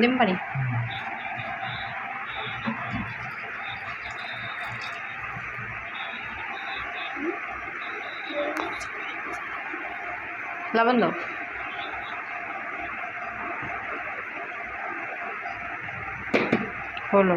দিম পারি লবণ দাও হলো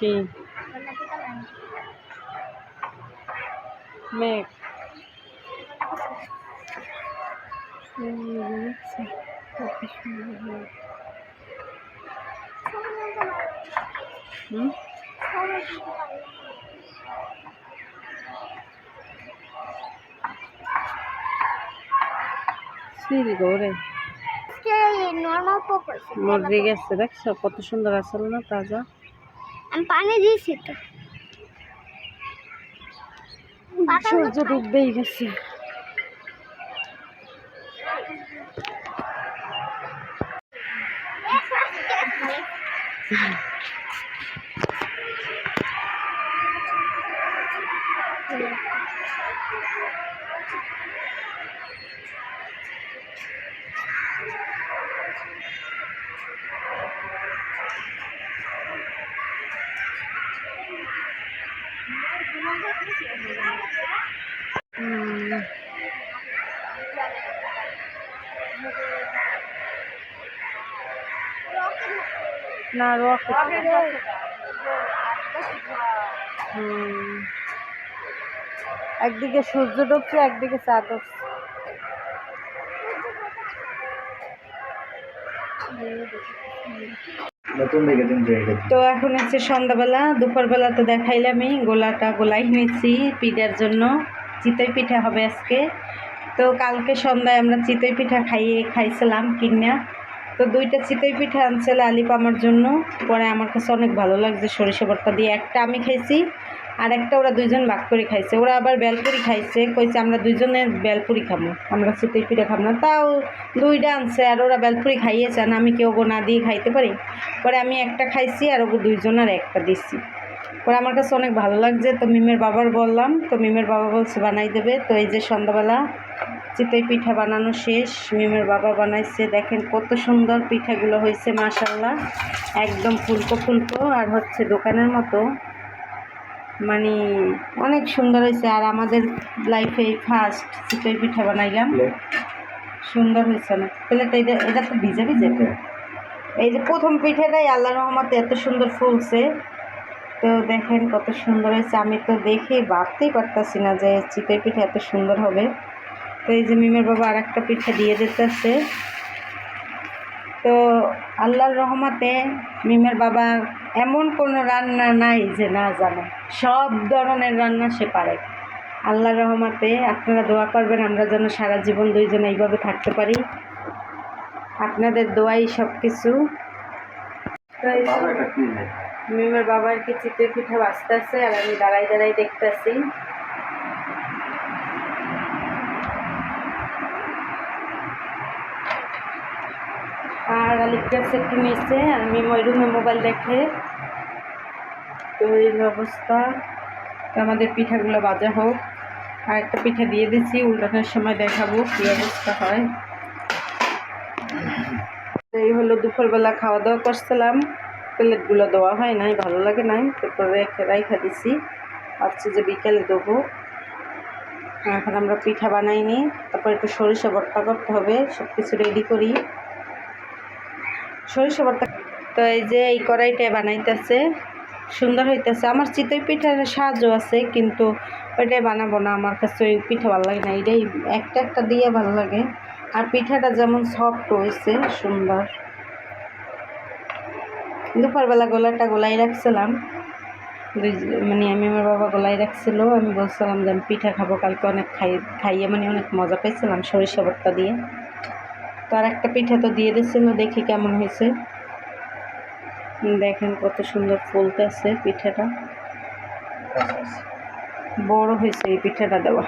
কি? মেঘ। হুম? গৌরে মরে গেছে দেখছ? কত সুন্দর আসল না তাজা। আমি পানি দিয়েছি তো। সূর্য ডুববেই গেছে। হুম না রক একদিকে সূর্য ডুবছে একদিকে দিন জায়গা তো এখন হচ্ছে সন্ধ্যাবেলা দুপুরবেলা তো দেখাইলামই গোলাটা গোলাই নিয়েছি পিঠার জন্য। চিতই পিঠা হবে আজকে। তো কালকে সন্ধ্যায় আমরা চিতই পিঠা খাইয়ে খাইছিলাম কিনা তো দুইটা চিতই পিঠা আনছিল আলিপ আমার জন্য। পরে আমার কাছে অনেক ভালো লাগছে সরিষা ভর্তা দিয়ে। একটা আমি খাইছি আর একটা ওরা দুইজন ভাগ করে খাইছে। ওরা আবার বেলপুরি খাইছে, কইছে আমরা দুইজনে বেলপুরি খাব, আমরা চিতই পিঠা খাব না। তাও দুইটা আনছে আর ওরা বেলপুরি খাইয়েছে আর আমি কেউ না দিয়ে খাইতে পারি? পরে আমি একটা খাইছি আর ওকে দুইজনের একটা দিছি। পরে আমার কাছে অনেক ভালো লাগছে, তো মিমের বাবার বললাম, তো মিমের বাবা বলছে বানাই দেবে। তো এই যে সন্ধ্যাবেলা চিতই পিঠা বানানো শেষ। মিমের বাবা বানাইছে। দেখেন কত সুন্দর পিঠাগুলো হয়েছে মাশাল্লাহ একদম ফুলকো ফুলকো। আর হচ্ছে দোকানের মতো। মানে অনেক সুন্দর হয়েছে। আর আমাদের লাইফে ফার্স্ট চিতই পিঠা বানাইলাম। সুন্দর হয়েছে না প্লেট এটা এটা তো ভিজে ভিজে। তো এই যে প্রথম পিঠাটাই আল্লাহ রহমতে এত সুন্দর ফুলছে। তো দেখেন কত সুন্দর হয়েছে। আমি তো দেখে ভাবতেই পারতাছি না যে চিতই পিঠা এত সুন্দর হবে। তো এই যে মিমের বাবা আর একটা পিঠা দিয়ে দিতেছে। তো আল্লাহর রহমতে মিমের বাবা এমন কোনো রান্না নাই যে না জানে। সব ধরনের রান্না সে পারে। আল্লাহর রহমতে আপনারা দোয়া করবেন আমরা যেন সারা জীবন দুইজনে এইভাবে থাকতে পারি। আপনাদের দোয়াই সব কিছু মিমের বাবার কি চিতই পিঠা বাঁচতেছে আর আমি দাঁড়াই দাঁড়াই দেখতেছি। আর আলিপটার একটু নিচে আমি ওই মোবাইল দেখে, তো এই অবস্থা আমাদের পিঠাগুলো বাজা হোক। আর একটা পিঠা দিয়ে দিচ্ছি উল্টানোর সময় দেখাবো কী অবস্থা হয়। এই হলো দুপুরবেলা খাওয়া দাওয়া করছিলাম, প্লেটগুলো দেওয়া হয় নাই, ভালো লাগে নাই তারপরে রেখে রাইখা দিছি, ভাবছি যে বিকেলে দেবো। এখন আমরা পিঠা বানাইনি, তারপর একটু সরিষা ভর্তা করতে হবে সব কিছু রেডি করি। সরিষা ভর্তা তো এই যে এই কড়াইটা বানাইতেছে, সুন্দর হইতেছে। আমার চিতই পিঠার সাহায্য আছে, কিন্তু ওইটাই বানাবো না। আমার কাছে ওই পিঠা ভালো লাগে না। এটাই একটা একটা দিয়ে ভালো লাগে। আর পিঠাটা যেমন সফট হয়েছে, সুন্দর। দুপুরবেলা গোলাটা গোলাই রাখছিলাম। দুই মানে আমি আমার বাবা গোলাই রাখছিল। আমি বলছিলাম যে আমি পিঠা খাব, কালকে অনেক খাই, খাইয়ে মানে অনেক মজা পেয়েছিলাম সরিষা ভর্তা দিয়ে। তো আর একটা পিঠা তো দিয়ে দিচ্ছিল দেখি কেমন হয়েছে। দেখেন কত সুন্দর ফুলতেছে পিঠাটা। বড় হয়েছে এই পিঠাটা দেওয়া।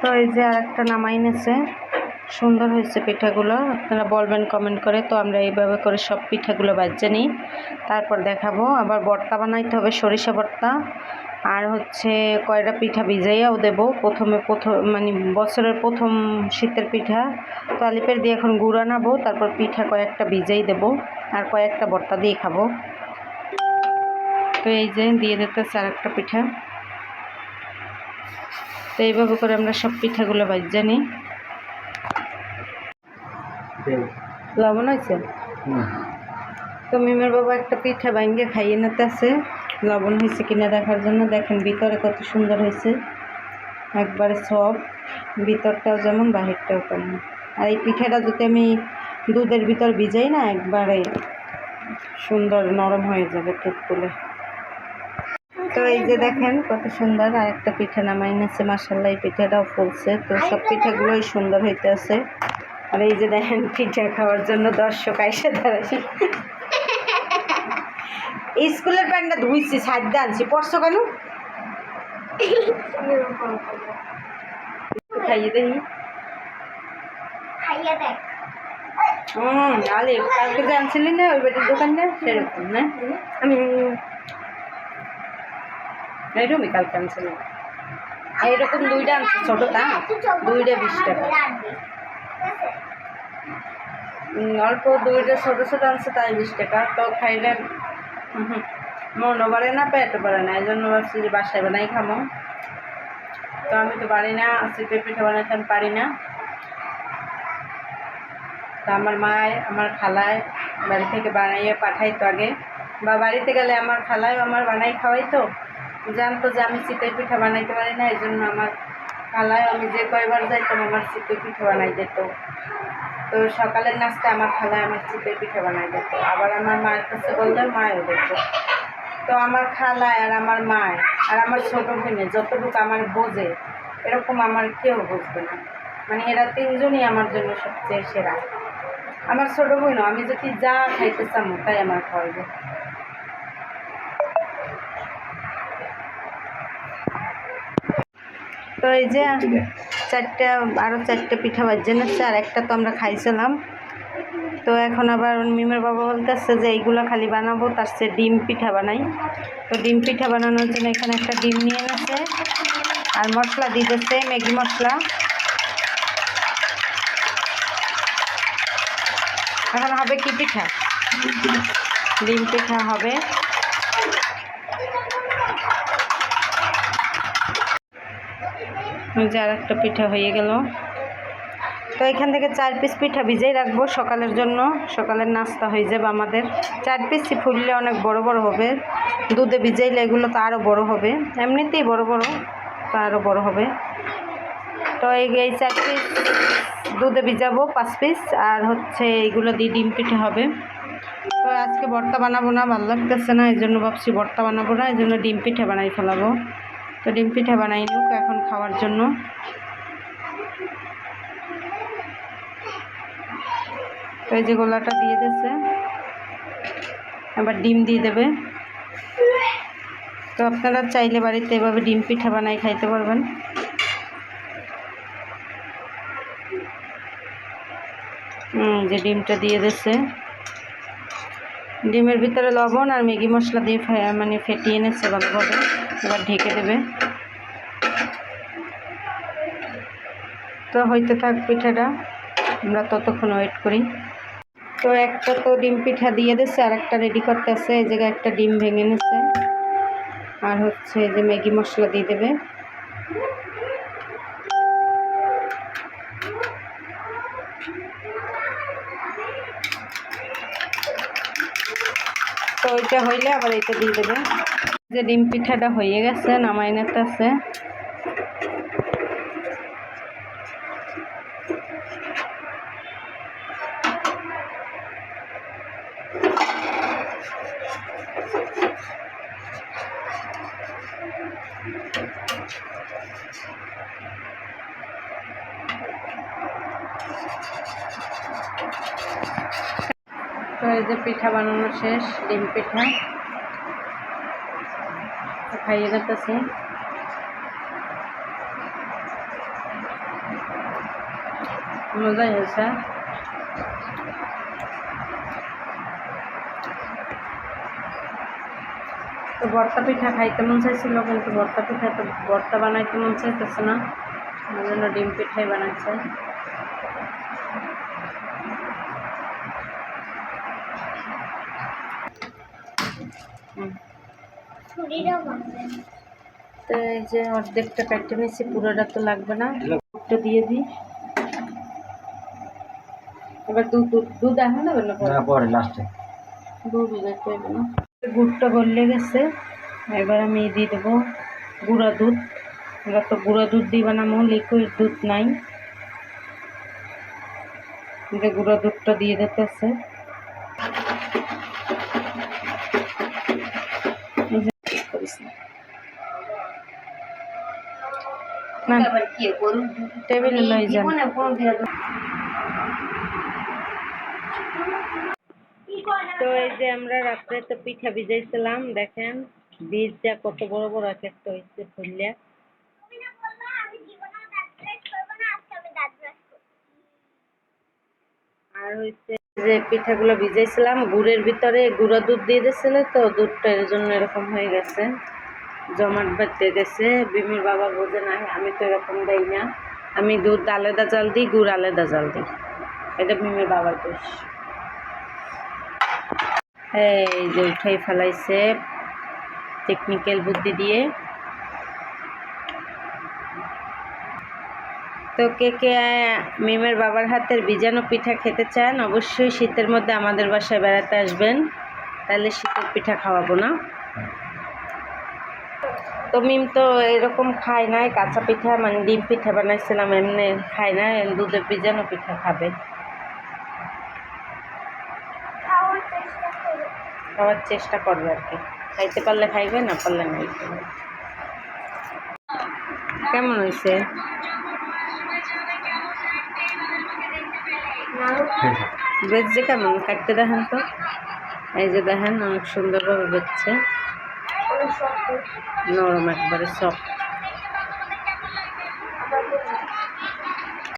তো এই যে আর একটা নামাই নেছে, সুন্দর হয়েছে পিঠাগুলো। আপনারা বলবেন, কমেন্ট করে। তো আমরা এইভাবে করে সব পিঠাগুলো বাজে নিই তারপর দেখাবো। আবার ভর্তা বানাইতে হবে, সরিষা ভর্তা। আর হচ্ছে কয়টা পিঠা ভিজাইয়াও দেবো। প্রথমে প্রথম মানে বছরের প্রথম শীতের পিঠা তো আলিপের দিয়ে এখন গুড় আনাবো তারপর পিঠা কয়েকটা ভিজাই দেবো আর কয়েকটা ভর্তা দিয়ে খাব। তো এই যে দিয়ে দিতেছে আর একটা পিঠা। তো এইভাবে করে আমরা সব পিঠাগুলো বাজ্যা নিই। লবণ হয়েছে? তো মিমের বাবা একটা পিঠা ভাঙ্গে খাইয়ে নিতেছে। লবণ হয়েছে কিনা দেখার জন্য। দেখেন ভিতরে কত সুন্দর হয়েছে। একবারে সব। ভিতরটাও যেমন, বাহিরটাও তেমন। আর এই পিঠাটা যদি আমি দুধের ভিতর ভিজাই না, একবারে সুন্দর নরম হয়ে যাবে ঠিক তুলে তো এই যে দেখেন কত সুন্দর, আর একটা পিঠা নামাই নিচ্ছে মাসাল্লাহ এই পিঠাটাও ফুলছে। তো সব পিঠাগুলোই সুন্দর হইতে আছে আর এই যে দেখেন, পিঠা খাওয়ার জন্য দর্শক আইসে দাঁড়াইছে। স্কুলের প্যান্টটা ধুইছি সাইড আনছি। পড়ছো কেন? একটু খাইয়ে দেখি। খাইয়া দেখ। হুম আলে কালকে যে আনছিলি না ওই বেটির দোকানটা সেরকম না? আমি এরকমই কালকে আনছিলাম। এইরকম দুইটা আনছি ছোটোটা দুইটা বিশ টাকা। অল্প দুইটা ছোটো ছোটো আনছে তাই বিশ টাকা। তো খাইলে মনও বাড়ে না পেট বাড়ে না এই জন্য ভাবছি যে বাসায় বানাই খামো। তো আমি তো পারি না শীতে পিঠা বানাইতে আমি পারি না। তো আমার মায় আমার খালায় বাড়ি থেকে বানাইয়ে পাঠাইতো আগে। বা বাড়িতে গেলে আমার খালায়ও আমার বানাই খাওয়াইতো। জানতো যে আমি চিতই পিঠা বানাইতে পারি না এই জন্য আমার খালায় আমি যে কয়বার যাইতাম আমার চিতই পিঠা বানাই দিত। তো সকালের নাস্তা আমার খালায় আমার চিপের পিঠে বানাই দিত। আবার আমার মায়ের কাছে বললে মায়ও দিত তো আমার খালায় আর আমার মায় আর আমার ছোটো বোনে যতটুকু আমার বোঝে, এরকম আমার কেউ বুঝবে না। মানে এরা তিনজনই আমার জন্য সবচেয়ে সেরা। আমার ছোটো বোনও, আমি যদি যা খাইতে চামো তাই আমার খাওয়াইবে। তো এই যে চারটা আরও চারটে পিঠা বাজে নিচ্ছে আর একটা তো আমরা খাইছিলাম। তো এখন আবার মিমের বাবা বলতেছে যে এইগুলো খালি বানাবো, তার সে ডিম পিঠা বানাই। তো ডিম পিঠা বানানোর জন্য এখানে একটা ডিম নিয়ে এনেছে, আর মশলা দিতেছে, ম্যাগি মশলা। এখন হবে কি পিঠা? ডিম পিঠা হবে। যে আর একটা পিঠা হয়ে গেল। তো এখান থেকে চার পিস পিঠা ভিজেই রাখব সকালের জন্য। সকালের নাস্তা হয়ে যাবে আমাদের। চার পিসই ফুললে অনেক বড় বড় হবে। দুধে ভিজাইলে এগুলো তো আরও বড় হবে। এমনিতেই বড় বড়, তো আরও বড় হবে। তো এই এই চার পিস দুধে ভিজাবো পাঁচ পিস আর হচ্ছে এইগুলো দিয়ে ডিম পিঠে হবে। তো আজকে ভর্তা বানাবো না, ভালো লাগতেছে না এই জন্য ভাবছি ভর্তা বানাবো না এই জন্য ডিম পিঠে বানাই ফেলাবো। তো ডিম পিঠা বানাই নিক এখন খাওয়ার জন্য। তো এই যে গোলাটা দিয়ে দিচ্ছে আবার ডিম দিয়ে দেবে। তো আপনারা চাইলে বাড়িতে এভাবে ডিম পিঠা বানাই খাইতে পারবেন। যে ডিমটা দিয়ে দিচ্ছে ডিমের ভিতরে লবণ আর ম্যাগি মশলা দিয়ে মানে ফেটিয়ে এনেছে ভালোভাবে। এবার ঢেকে দেবে। তো হইতে থাক পিঠাটা, আমরা ততক্ষণ ওয়েট করি। তো একটা তো ডিম পিঠা দিয়ে দিচ্ছে আর একটা রেডি করতেছে, এই জায়গায় একটা ডিম ভেঙে নিচ্ছে আর হচ্ছে যে ম্যাগি মশলা দিয়ে দেবে। তো ওইটা হইলে আবার এটা দিয়ে দেবে। যে ডিম পিঠাটা হয়ে গেছে নামাই নিতেছে। তো এই যে পিঠা বানানো শেষ, ডিম পিঠা। খাইয়ে দিতেছি। মজাই হয়েছে। তো ভর্তা পিঠা খাইতে মন চাইছিল, কিন্তু ভর্তা পিঠা তো ভর্তা বানাইতে মন চাইতেছে না। জন্য ডিম পিঠাই বানাইছে। তো এই যে অর্ধেকটা কাটতে নিয়েছি পুরোটা তো লাগবে না। দুধটা দিয়ে দিই। এবার দুধ দুধ এখন দেবে না পরে? লাস্টে দুধ দিতে হবে না। গুড়টা গলে গেছে। এবার আমি দিয়ে দেবো গুঁড়া দুধ। এবার তো গুঁড়া দুধ দিয়ে বানাবো লিকুইড দুধ নাই। যে গুঁড়া দুধটা দিয়ে দিতেছে। না। টেবিলে লই যান। তো এই যে আমরা রাত্রে তো পিঠা ভিজাইছিলাম দেখেন বীজটা কত বড় বড় এক একটা হয়েছে ফুললে। আর হয়েছে যে পিঠাগুলো ভিজাইছিলাম গুড়ের ভিতরে গুঁড়া দুধ দিয়ে দিয়েছিল তো দুধটা এর জন্য এরকম হয়ে গেছে। জমাট বাড়তে গেছে। বিমির বাবা বোঝে না আমি তো এরকম দেই না। আমি দুধ আলাদা জাল দিই, গুড় আলাদা জাল দিই। এটা বিমির বাবার দোষ। এই যে উঠাই ফেলাইছে টেকনিক্যাল বুদ্ধি দিয়ে। তো কে কে মিমের বাবার হাতের বিজানো পিঠা খেতে চান, অবশ্যই শীতের মধ্যে আমাদের বাসায় বেড়াতে আসবেন। তাহলে শীতের পিঠা খাওয়াবো না। তো মিম তো এরকম খায় নাই কাঁচা পিঠা মানে ডিম পিঠা বানাইছিলাম এমনি খায় না দুধের বিজানো পিঠা খাবে। খাওয়ার চেষ্টা করব আর কি। খাইতে পারলে খাইবে না পারলে নাই। কেমন হয়েছে বেচছে কেমন? কাটতে দেখেন তো। এই যে দেখেন অনেক সুন্দরভাবে বেচছে। নরম একবারে সফট